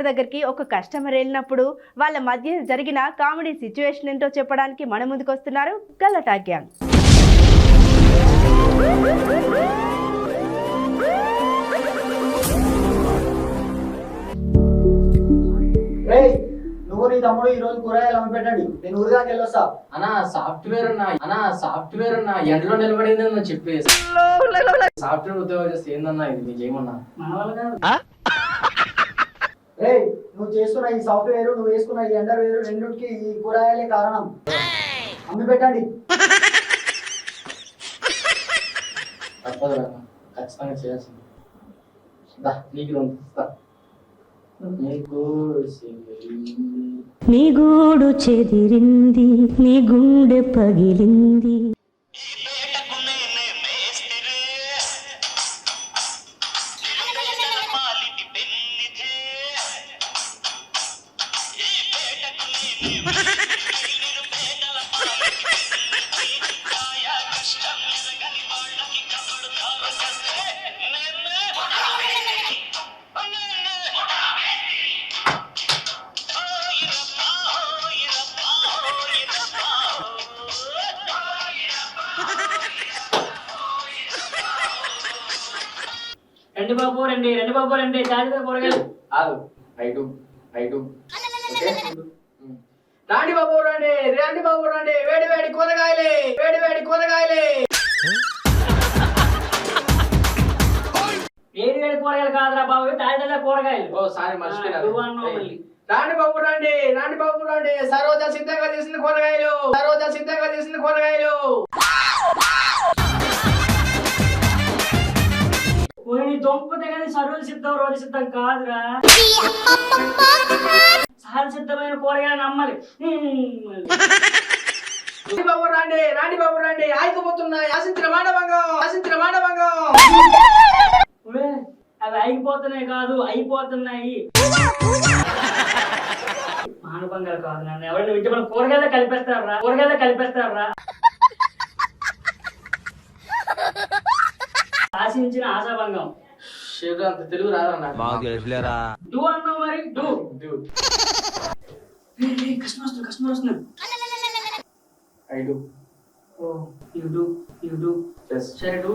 గారి దగ్గరికి ఒక కస్టమర్ వెళ్ళినప్పుడు వాళ్ళ మధ్య జరిగిన కామెడీ సిచ్యువేషన్ ఏంటో చెప్పడానికి మన ముందుకు వస్తున్నారు గల్లటా గ్యాంగ్. రేయ్ నువ్వు నీ తమ్ముడు ఈ రోజు కూరగాయలు అమ్మి పెట్టండి నేను వెళ్ళొస్తా. అన్నా సాఫ్ట్వేర్ అన్న అన్నా సాఫ్ట్వేర్ అన్న ఎండలో నిలబడింది అన్న చెప్పేసి సాఫ్ట్వేర్ ఉద్యోగం చేస్తే ఏందన్నా ఇది? మీకు ఏమన్నా రేయ్ నువ్వు చేస్తున్న ఈ సాఫ్ట్వేర్ నువ్వు వేసుకున్న ఈ అండర్ వేరు రెండుకి ఈ కూరగాయలే కారణం. అమ్మి పెట్టండి. తప్పదు రా ఖచ్చితంగా చేయాల్సింది. నీ గూడు చెదిరింది నీ గుండె పగిలింది. రండి బాబు రండి రండి బాబు రండి. తాజా కూరగాయలు ఐటు ఓకే? ఉమ్. రాండి బాబు రండి. రండి బాబు రండి. వేడి వేడి కూరగాయలే. వేడి వేడి కూరగాయలే. వేడి వేడి కూరగాయలు కాదురా బాబు. తాజా కూరగాయలు. ఓ సారీ మర్చిపోయినా. నువ్వు అన్నావు మళ్ళీ. రాండి బాబు రండి. రాండి బాబు రండి. సరోజ సిద్ధంగా చేసిన కూరగాయలు. సరోజ సిద్ధంగా చేసిన కూరగాయలు. పోయి దొంపతే కానీ సర్వలు సిద్ధం రోజు సిద్ధం కాదురా. సహజ సిద్ధమైన కూరగాయలు నమ్మాలి. రాండి బాబు రండి రాండి బాబు రండి. ఆగిపోతున్నాయి. ఆశించిన మానవంగం ఆశించిన మానవంగం ఒరే, అవి అయిపోతున్నాయి కాదు అయిపోతున్నాయి. మానభంగాలు కాదు నన్ను. ఎవరైనా వింటే మన కూరగాయలు కలిపేస్తారా? కూరగాయలు కలిపేస్తారా? ఆశించిన ఆశాభంగం. శేఖర్ అంత తెలుగు రాదా నాకు డూ అన్నావు మరి డూ. Dude, కస్టమర్ వస్తున్నారు కస్టమర్ వస్తున్నారు I do. Oh you do you do. సరే డూ.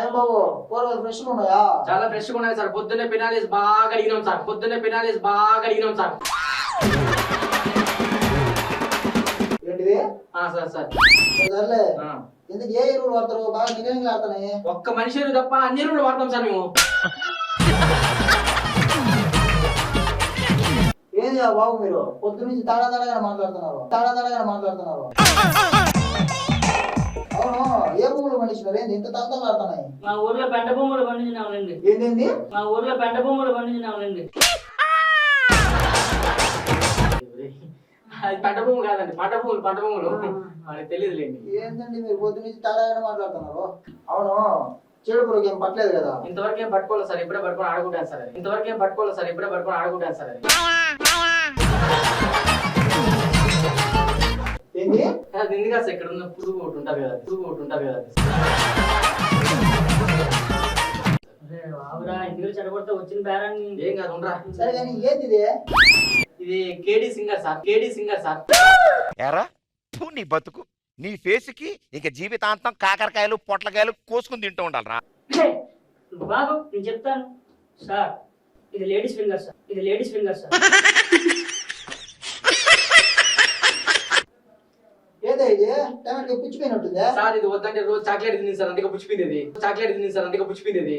ఏం బాబు కూరగాయలు ఫ్రెష్గా ఉన్నాయా? చాలా ఫ్రెష్గా ఉన్నాయి సార్. పొద్దున్నే పినాలిస్ బాగా అడిగినాం సార్. పొద్దున్నే పినాలిస్ బాగా అడిగినాం సార్. Sir sir. సర్లే. ఎందుకు ఏ ఎరువులు వాడతారు? బాగా నిజంగా ఆడుతున్నాయి ఒక్క మనిషి ఎరువు తప్ప అన్ని ఎరువులు వాడతాం సార్ మేము. ఏంది బాబు మీరు? పొద్దు నుంచి తాడా తాడగా మాట్లాడుతున్నారు. తాడా తాడగా మాట్లాడుతున్నారు. అవును ఏ భూములు పండించినారు? ఏంది ఇంత తంతలు ఆడుతున్నాయి మా ఊర్లో పెంట భూములు పండించినావులండి ఏంది మా ఊర్లో పెంట భూములు పండించినావులండి అది పంట భూమి కాదండి పంట భూములు పంట భూములు. మనకి తెలియదులేండి. ఏంటండి మీరు పొద్దు నుంచి తాడాగా మాట్లాడుతున్నారు? అవును చెడు పురుగు ఏం పట్టలేదు కదా? ఇంతవరకు ఏం పట్టుకోలేదు సార్ ఇప్పుడే పట్టుకొని ఆడుకుంటాను సార్ ఇంతవరకు ఏం పట్టుకోలేదు సార్ ఇప్పుడే పట్టుకొని ఆడుకుంటాను సార్ అది. ఏంది? అది ఎందుకు సార్ ఇక్కడ ఉన్న పురుగు ఒకటి ఉంటారు కదా పురుగు ఒకటి ఉంటారు కదా. ఎందుకు చెడగొడితే వచ్చిన బేరాన్ని. ఏం కాదు ఉండరా. సరే కానీ ఏంది ఇది? ఇది కేడి సింగర్ సార్ కేడి సింగర్ సార్. ఎరా? ఫు, నీ బతుకు. నీ ఫేస్కి ఇక జీవితాంతం కాకరకాయలు పొట్లకాయలు కోసుకుని తింటూ ఉండాలరా. బాబు నేను చెప్తాను. సార్ ఇది లేడీస్ ఫింగర్ సార్ ఇది లేడీస్ ఫింగర్ సార్. ఏదో ఇది? టమాటో పుచ్చిపోయినట్టుందే? సార్ ఇది వద్దంటే రోజు చాక్లెట్ తిని సార్ అందుకే పుచ్చిపోయింది ఇది. చాక్లెట్ తిని సార్ అందుకే పుచ్చిపోయింది ఇది.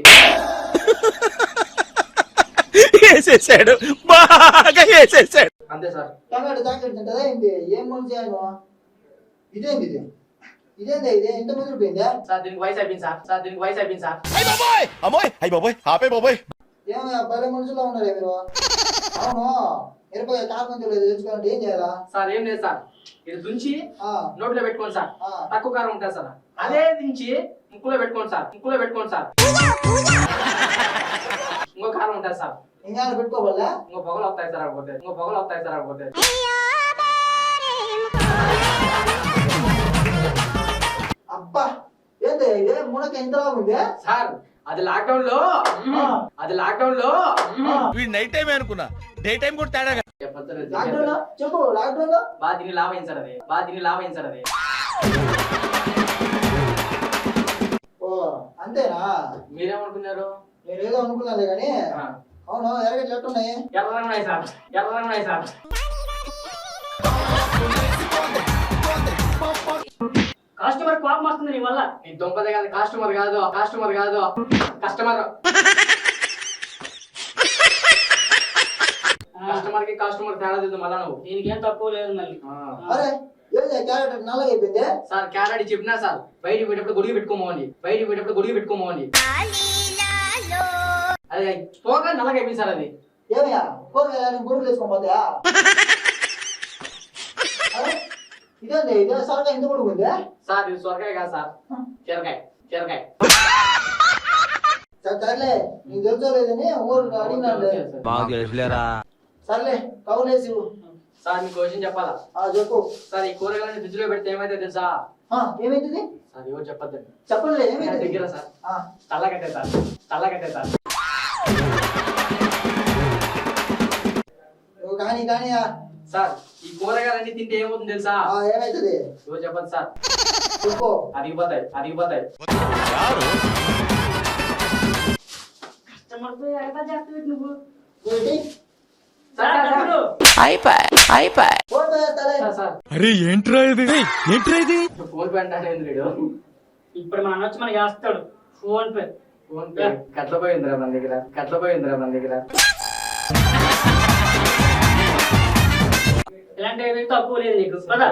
వేసేసాడు. బాగా వేసేసాడు. అంతే సార్. తింటదా ఏం మనిషి ఆయన ఇదేంది ఇది? ఇదేంది ఇది? ఇంత ముదిరిపోయిందా సార్ దీనికి వయసు అయిపోయింది సార్. సార్ దీనికి వయసు అయిపోయింది సార్. అయ్య బాబోయ్! అమ్మోయ్! అయ్య బాబోయ్! ఆపే బాబోయ్! ఏమయ్యా పల్లె మనుషుల్లో ఉన్నారే మీరు? అవును. మిరపకాయ కాకుండా లేదు తెచ్చుకోవాలంటే ఏం చేయాలా? సార్ ఏం లేదు సార్. ఇది దుంచి ఆ, నోట్లో పెట్టుకోండి సార్. ఆ. తక్కువ కారం ఉంటుంది సార్. అదే దించి ముక్కులో పెట్టుకోండి సార్. ముక్కులో పెట్టుకోండి సార్. ఇంకో కారం ఉంటుంది సార్. ఇంకా పెట్టుకోవాలా? ఇంకో పొగలు వస్తాయి సార్ అడిపోతే ఇంకో పొగలు వస్తాయి సార్ అబ్బా ఏంది ఇది మునక ఉంది సార్ అది లాక్డౌన్లో. అది లాక్డౌన్లో. వీడి నైట్ టైం అనుకున్నా. డే టైం కూడా తేడా లాక్డౌన్లో? చెప్పు లాక్డౌన్లో? బాగా తిని లాభ సార్ అది? బాగా తిని లాభ అయింది సార్ అది? ఓ అంతేనా? మీరేమనుకున్నారు? నేను ఏదో అనుకున్నాను కానీ ఆ, అవును ఎరగట్లు ఎట్టున్నాయి ఎర్రగా ఉన్నాయి సార్. సార్. కస్టమర్ కోపం వస్తుంది నీ వల్ల. నీ దొంపదే కాదు కస్టమర్ కాదు కస్టమర్ కాదు. కస్టమర్ కస్టమర్కి కస్టమర్ తేడా తెలియదు మళ్ళా నువ్వు. దీనికి ఏం తక్కువ లేదు మళ్ళీ. అరే సార్ క్యారెట్ చెప్పినా సార్ బయటికి పోయేటప్పుడు గుడికి పెట్టుకోమోండి బయటికి పోయేటప్పుడు గుడికి పెట్టుకోమోండి అది పోగా నల్లగా అయిపోయింది సార్ అది. ఏమయ్యా? కూరగాయలు గుడుకులు వేసుకొని పోతాయా? అరే, ఇదేంది? ఇదే సరగా ఇంత కొడుకుంది సార్ ఇది సొరకాయ కాదు సార్. చెరకాయ చెరకాయ. సర్లే. నీకు తెలుసో లేదని ఊరు అడిగినాడు మాకు తెలుసులేరా? సర్లే కవులేసి సార్ మీకు క్వశ్చన్ చెప్పాలా? ఆ చెప్పు. సార్ ఈ కూరగాయలని ఫ్రిడ్జ్లో పెడితే ఏమైతే తెలుసా? ఆ, ఏమైతుంది? సార్ ఎవరు చెప్పొద్దండి? చెప్పలే నా ఏమైతుంది దగ్గర సార్. ఆ, చల్లగట్టే సార్. చల్లగట్టే సార్. కానీ కానీ సార్ ఈ కూరగాయలన్నీ తింటే ఏమవుతుంది తెలుసా? ఆ, ఏమైతుంది? ఎవరు చెప్పదు సార్. చెప్పు. అరిగిపోతాయి అరిగిపోతాయి. కస్టమర్ ఎగతా చేస్తావు నువ్వు? ఏంటి? అరే ఏంట్రా ఇది? ఏంట్రా ఇది? ఫోన్ పే అంటే ఇప్పుడు మన అన్నొచ్చి మనకి వేస్తాడు. Phone pe. Phone pe. కట్ల పోయిందిరా మన దగ్గర. కట్ల పోయిందిరా మన దగ్గర. ఇలాంటి తక్కువ లేదు నీకు. కదా